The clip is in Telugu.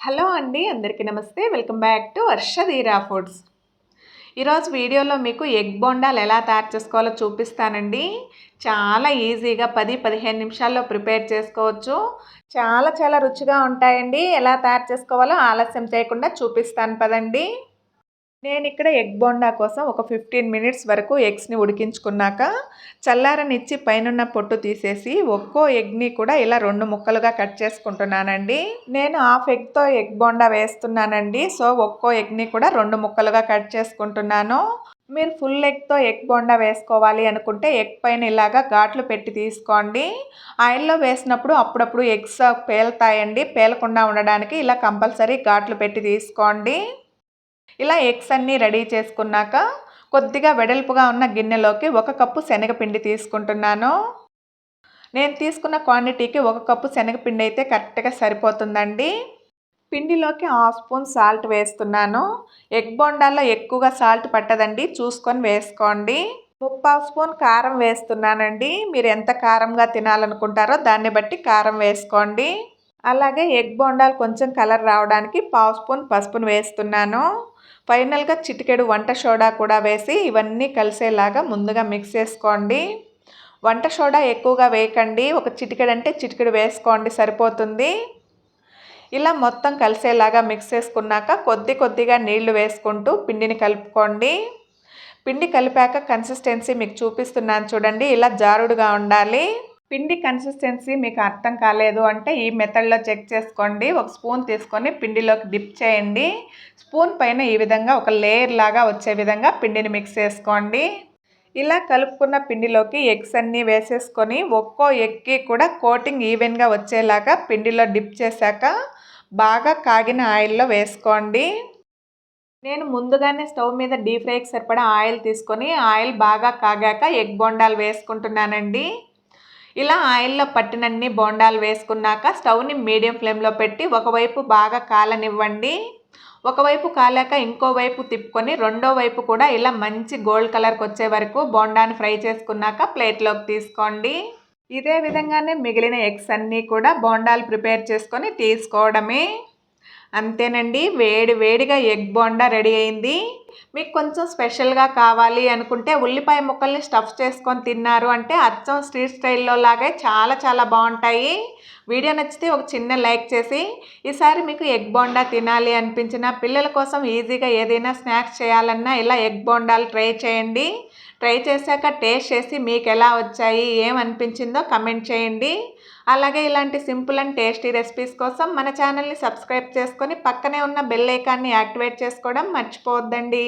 హలో అండి అందరికీ నమస్తే. Welcome back to Varshadheera foods. ఈరోజు వీడియోలో మీకు ఎగ్ బొండాలు ఎలా తయారు చేసుకోవాలో చూపిస్తానండి. చాలా ఈజీగా పది పదిహేను నిమిషాల్లో ప్రిపేర్ చేసుకోవచ్చు. చాలా చాలా రుచిగా ఉంటాయండి. ఎలా తయారు చేసుకోవాలో ఆలస్యం చేయకుండా చూపిస్తాను పదండి. నేను ఇక్కడ ఎగ్ బోండా కోసం ఒక ఫిఫ్టీన్ మినిట్స్ వరకు ఎగ్స్ని ఉడికించుకున్నాక చల్లారనిచ్చి పైనున్న పొట్టు తీసేసి ఒక్కో ఎగ్ని కూడా ఇలా రెండు ముక్కలుగా కట్ చేసుకుంటున్నానండి. నేను హాఫ్ ఎగ్తో ఎగ్ బోండా వేస్తున్నానండి. సో ఒక్కో ఎగ్ని కూడా రెండు ముక్కలుగా కట్ చేసుకుంటున్నాను. మీరు ఫుల్ ఎగ్తో ఎగ్ బోండా వేసుకోవాలి అనుకుంటే ఎగ్ పైన ఇలాగా ఘాట్లు పెట్టి తీసుకోండి. ఆయిల్లో వేసినప్పుడు అప్పుడప్పుడు ఎగ్స్ పేలుతాయండి. పేలకుండా ఉండడానికి ఇలా కంపల్సరీ ఘాట్లు పెట్టి తీసుకోండి. ఇలా ఎగ్స్ అన్నీ రెడీ చేసుకున్నాక కొద్దిగా వెడల్పుగా ఉన్న గిన్నెలోకి ఒక కప్పు శనగపిండి తీసుకుంటున్నాను. నేను తీసుకున్న క్వాంటిటీకి ఒక కప్పు శనగపిండి అయితే కరెక్ట్గా సరిపోతుందండి. పిండిలోకి హాఫ్ స్పూన్ సాల్ట్ వేస్తున్నాను. ఎగ్ బొండాల్లో ఎక్కువగా సాల్ట్ పట్టదండి. చూసుకొని వేసుకోండి. ముప్పావు స్పూన్ కారం వేస్తున్నానండి. మీరు ఎంత కారంగా తినాలనుకుంటారో దాన్ని బట్టి కారం వేసుకోండి. అలాగే ఎగ్ బొండాలు కొంచెం కలర్ రావడానికి పావు స్పూన్ పసుపును వేస్తున్నాను. ఫైనల్గా చిటికెడు వంట సోడా కూడా వేసి ఇవన్నీ కలిసేలాగా ముందుగా మిక్స్ చేసుకోండి. వంట సోడా ఎక్కువగా వేయకండి. ఒక చిటికెడు అంటే చిటికెడు వేసుకోండి సరిపోతుంది. ఇలా మొత్తం కలిసేలాగా మిక్స్ చేసుకున్నాక కొద్ది కొద్దిగా నీళ్ళు వేసుకుంటూ పిండిని కలుపుకోండి. పిండి కలిపాక కన్సిస్టెన్సీ మీకు చూపిస్తున్నాను చూడండి. ఇలా జారుడుగా ఉండాలి. పిండి కన్సిస్టెన్సీ మీకు అర్థం కాలేదు అంటే ఈ మెథడ్లో చెక్ చేసుకోండి. ఒక స్పూన్ తీసుకొని పిండిలోకి డిప్ చేయండి. స్పూన్ పైన ఈ విధంగా ఒక లేయర్ లాగా వచ్చే విధంగా పిండిని మిక్స్ చేసుకోండి. ఇలా కలుపుకున్న పిండిలోకి ఎగ్స్ అన్నీ వేసేసుకొని ఒక్కో ఎగ్కి కూడా కోటింగ్ ఈవెన్గా వచ్చేలాగా పిండిలో డిప్ చేశాక బాగా కాగిన ఆయిల్లో వేసుకోండి. నేను ముందుగానే స్టవ్ మీద డీప్ ఫ్రైకి సరిపడా ఆయిల్ తీసుకొని ఆయిల్ బాగా కాగాక ఎగ్ బొండాలు వేసుకుంటున్నానండి. ఇలా ఆయిల్లో పట్టినన్ని బోండాలు వేసుకున్నాక స్టవ్ని మీడియం ఫ్లేమ్లో పెట్టి ఒకవైపు బాగా కాలనివ్వండి. ఒకవైపు కాలాక ఇంకోవైపు తిప్పుకొని రెండో వైపు కూడా ఇలా మంచి గోల్డ్ కలర్కి వచ్చే వరకు బోండాన్ని ఫ్రై చేసుకున్నాక ప్లేట్లోకి తీసుకోండి. ఇదే విధంగానే మిగిలిన ఎగ్స్ అన్నీ కూడా బోండాలు ప్రిపేర్ చేసుకొని తీసుకోవడమే. అంతేనండి వేడి వేడిగా ఎగ్ బోండా రెడీ అయింది. మీకు కొంచెం స్పెషల్గా కావాలి అనుకుంటే ఉల్లిపాయ ముక్కల్ని స్టఫ్ చేసుకొని తిన్నారు అంటే అచ్చం స్ట్రీట్ స్టైల్లో లాగే చాలా చాలా బాగుంటాయి. వీడియో నచ్చితే ఒక చిన్న లైక్ చేసి ఈసారి మీకు ఎగ్ బోండా తినాలి అనిపించిన పిల్లల కోసం ఈజీగా ఏదైనా స్నాక్స్ చేయాలన్నా ఇలా ఎగ్ బోండాలు ట్రై చేయండి. ట్రై చేశాక టేస్ట్ చేసి మీకు ఎలా వచ్చాయి ఏమనిపించిందో కమెంట్ చేయండి. అలాగే ఇలాంటి సింపుల్ అండ్ టేస్టీ రెసిపీస్ కోసం మన ఛానల్ని సబ్స్క్రైబ్ చేసుకొని పక్కనే ఉన్న బెల్ ఐకాన్ని యాక్టివేట్ చేసుకోవడం మర్చిపోవద్దండి.